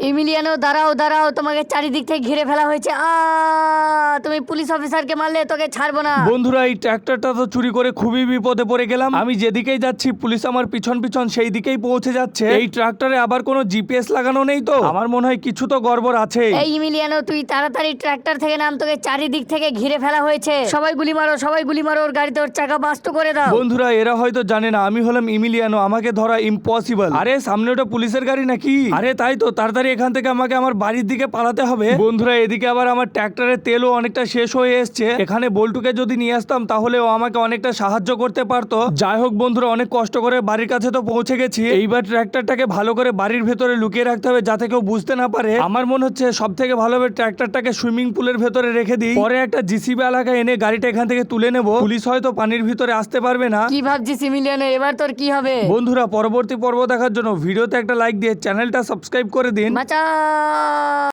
Emiliano দাঁড়াও দাঁড়াও তোমাকে চারিদিক থেকে ঘিরে ফেলা হয়েছে। আ তুমি পুলিশ অফিসারকে মারলে তোকে ছাড়বো না। বন্ধুরা এই ট্র্যাক্টরটা তো চুরি করে খুবই বিপদে পড়ে গেলাম। আমি যেদিকেই যাচ্ছি পুলিশ আমার পিছন পিছন সেই দিকেই পৌঁছে যাচ্ছে। এই ট্রাক্টরে আবার কোনো জিপিএস লাগানো নেই তো? আমার মনে হয় কিছু তো গড়বড় আছে এই ইমিলিয়ানো তুই তাড়াতাড়ি ট্র্যাক্টর থেকে নাম তোকে চারিদিক থেকে ঘিরে ফেলা হয়েছে। সবাই গুলি মারো সবাই গুলি মারো ওর গাড়িতে ওর চাকা বাস্ত করে দাও। বন্ধুরা এরা হয়তো জানে না আমি হলাম ইমিলিয়ানো আমাকে ধরা ইম্পসিবল আরে সামনে ওটা পুলিশের গাড়ি নাকি? আরে তাই তো তাড়াতাড়ি এখান থেকে আমাকে আমার বাড়ির দিকে পালাতে হবে। বন্ধুরা এদিকে আবার আমার ট্র্যাক্টরের তেলও অনেকটা শেষ হয়ে এসছে। এখানে বল্টুকে যদি নিয়ে আসতাম তাহলে ও আমাকে অনেকটা সাহায্য করতে পারতো। যাই হোক বন্ধুরা অনেক কষ্ট করে বাড়ির কাছে তো পৌঁছে গেছি। এইবার ট্র্যাক্টরটাকে ভালো করে বাড়ির ভেতরে লুকিয়ে রাখতে হবে যাতে কেউ বুঝতে না পারে। আমার মনে হচ্ছে সব থেকে ভালো হবে ট্র্যাক্টরটাকে সুইমিং পুলের ভেতরে রেখে দিই। পরে একটা জিসিবি এলাকায় এনে গাড়িটা এখান থেকে তুলে নেব। পুলিশ হয়তো পানির ভিতরে আসতে পারবে না। কি ভাবছিস ইমিলিয়ানো এবার তোর কি হবে? বন্ধুরা পরবর্তী পর্ব দেখার জন্য ভিডিওতে একটা লাইক দিয়ে চ্যানেলটা সাবস্ক্রাইব করে দিন।